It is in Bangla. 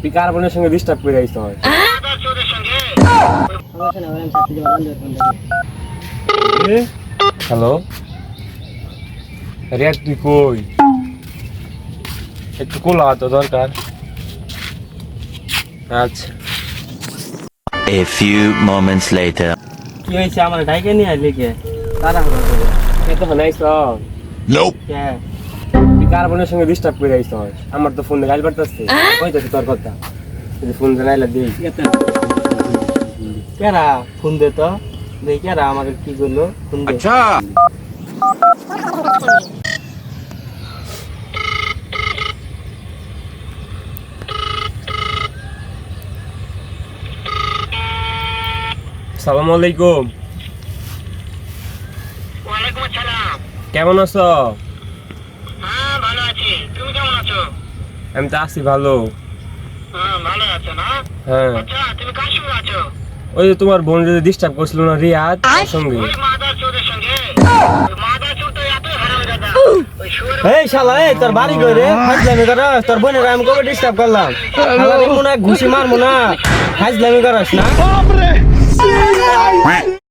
তুই কার্বনের সঙ্গে ডিস্টার্ব করে আইস হয়। হ্যালো রিয়াদ তুই কই? একটু কোলা তো দরকার। আচ্ছা। A few moments later. কি হয়েছে? আমার ডাইকে নিয়ে আসলি কে? তারা হলো এ তো হানাইছ কে? তুই কার্বনের সঙ্গে ডিস্টার্ব করে আইস হয়। আমার তো ফোন গাইল পারতাছে ওই তো তোর কথা। তুই ফোন জানাইলা দিই। কেরা ফোন দে তো? দেখি কেরা? আমাকে কি করল? ফোন দে। আচ্ছা। সালাম আলাইকুম। ওয়ালাইকুম আসসালাম। কেমন আছো হ্যাঁ ভালো আছি তুমি কেমন আছো আমি তো আছি ভালো। হ্যাঁ ভালো আছো না? হ্যাঁ। আচ্ছা তুমি কার সঙ্গে আছো? ওই যে তোমার বোন যদি ডিস্টার্ব করছিল না রিয়াদ ওর সঙ্গে। এই শালা এই তোর বাড়ি কই রে? ফাজলামি কর তোর বোনের আমি কবে ডিস্টার্ব করলাম? শালা মনে হয় ঘুষি মারমু না। ফাজলামি করস না।